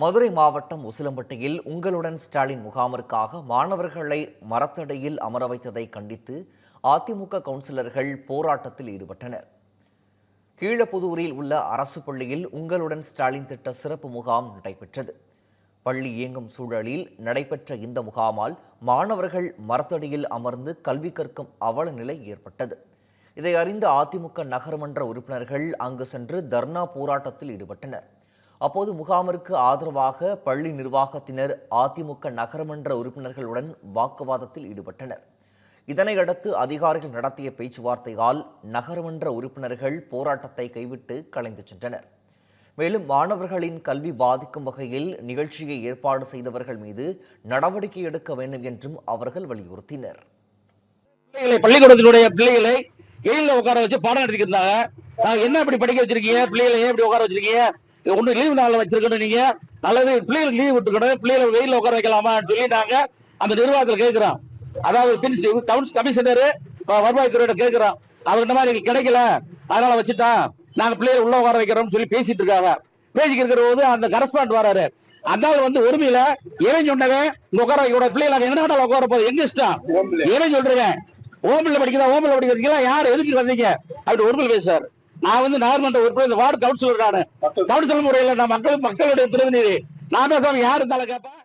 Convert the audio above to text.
மதுரை மாவட்டம் உசிலம்பட்டியில் உங்களுடன் ஸ்டாலின் முகாமிற்காக மாணவர்களை மரத்தடியில் அமர வைத்ததை கண்டித்து அதிமுக கவுன்சிலர்கள் போராட்டத்தில் ஈடுபட்டனர். கீழப்புதூரில் உள்ள அரசு பள்ளியில் உங்களுடன் ஸ்டாலின் திட்ட சிறப்பு முகாம் நடைபெற்றது. பள்ளி இயங்கும் சூழலில் நடைபெற்ற இந்த முகாமால் மாணவர்கள் மரத்தடியில் அமர்ந்து கல்வி கற்கும் அவல நிலை ஏற்பட்டது. இதை அறிந்த அதிமுக நகர்மன்ற உறுப்பினர்கள் அங்கு சென்று தர்ணா போராட்டத்தில் ஈடுபட்டனர். அப்போது முகாமிற்கு ஆதரவாக பள்ளி நிர்வாகத்தினர் அதிமுக நகரமன்ற உறுப்பினர்களுடன் வாக்குவாதத்தில் ஈடுபட்டனர். இதனையடுத்து அதிகாரிகள் நடத்திய பேச்சுவார்த்தையால் நகரமன்ற உறுப்பினர்கள் போராட்டத்தை கைவிட்டு கலைந்து சென்றனர். மேலும் மாணவர்களின் கல்வி பாதிக்கும் வகையில் நிகழ்ச்சியை ஏற்பாடு செய்தவர்கள் மீது நடவடிக்கை எடுக்க வேண்டும் என்றும் அவர்கள் வலியுறுத்தினர். பிள்ளைகளை பள்ளிக்கூடத்தினுடைய பிள்ளைகளை எயில உட்கார வச்சு பாடம் எடுத்துக்கிறாங்க இருந்தாங்க. என்ன இப்படி படிக்க வச்சிருக்கீங்க? பிள்ளைகளை ஏன் இப்படி உட்கார வச்சிருக்கீங்க? ஒண்ணு லீவு நாள்ல வச்சிருக்கணும் நீங்க. நல்லது பிள்ளைகளுக்கு லீவ் விட்டுக்கணும் பிள்ளைகளை வெயில்ல உட்கார வைக்கலாமான்னு சொல்லி நாங்க அந்த நிர்வாகத்துல கேட்கிறோம் அதாவது டவுன் கமிஷனர் வருவாய்த்துறையிட கேட்கிறோம் அவர்கிட்ட மாதிரி கிடைக்கல. அதனால வச்சுட்டான் நாங்க பிள்ளைகளை உள்ள உட்கார வைக்கிறோம்னு சொல்லி பேசிட்டு இருக்காங்க. பேசிக்கிட்டு இருக்கிற போது அந்த கரஸ்பாண்ட் வராரு. ஆள் வந்து உரிமையில இவன் சொன்னவன் இங்க உட்கார வைக்க கூடாது. பிள்ளைகளை எங்க உட்கார போகுது எங்க இஷ்டம்? இவன் சொல்றேன் ஓமில் படிக்கிறா ஓமில் படிக்கிறீங்களா? யார் எதுக்கு வந்தீங்க? அப்படி உரிமையில் பேசுறாரு. நான் வந்து நாகர்மன்ற உறுப்பினர் இந்த வார்டு கவுன்சிலர் நானு. கவுன்சிலர் முறையில் நான் மக்கள் மக்களுடைய பிரதிநிதி. நான் தான் சாமி யாரு இருந்தாலும் கேட்பேன்